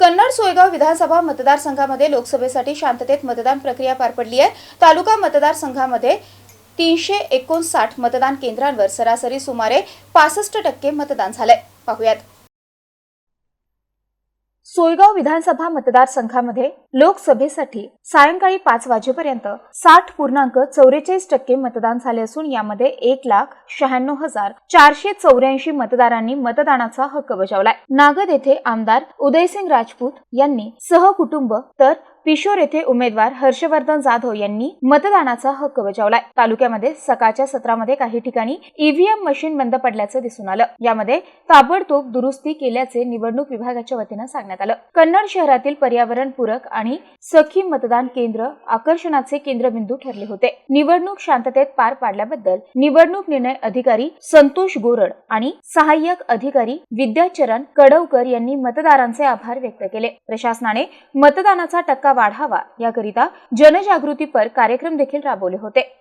कन्नड सोयगाव विधानसभा मतदारसंघामध्ये लोकसभेसाठी शांततेत मतदान प्रक्रिया पार पडली आहे. तालुका मतदारसंघामध्ये तीनशे एकोणसाठ मतदान केंद्रांवर सरासरी सुमारे पासष्ट टक्के मतदान झालंय. पाहुयात. सोयगाव विधानसभा मतदारसंघामध्ये लोकसभेसाठी सायंकाळी पाच वाजेपर्यंत साठ पूर्णांक चौवेचाळीस टक्के मतदान झाले असून यामध्ये एक लाख शहाण्णव हजार चारशे चौऱ्याऐंशी मतदारांनी मतदानाचा हक्क बजावलाय. नागद येथे आमदार उदयसिंग राजपूत यांनी सहकुटुंब तर पिशोर येथे उमेदवार हर्षवर्धन जाधव यांनी मतदानाचा हक्क बजावलाय. तालुक्यामध्ये सकाळच्या सत्रामध्ये काही ठिकाणी ईव्हीएम मशीन बंद पडल्याचं दिसून आलं. यामध्ये ताबडतोब दुरुस्ती केल्याचे निवडणूक विभागाच्या वतीनं सांगण्यात आलं. कन्नड शहरातील पर्यावरणपूरक आणि सखी मतदान केंद्र आकर्षणाचे केंद्रबिंदू ठरले होते. निवडणूक शांततेत पार पाडल्याबद्दल निवडणूक निर्णय अधिकारी संतोष गोरड आणि सहाय्यक अधिकारी विद्याचरण कडवकर यांनी मतदारांचे आभार व्यक्त केले. प्रशासनाने मतदानाचा टक्का वाढावा. याकरिता जनजागृतीपर कार्यक्रम देखील राबवले होते.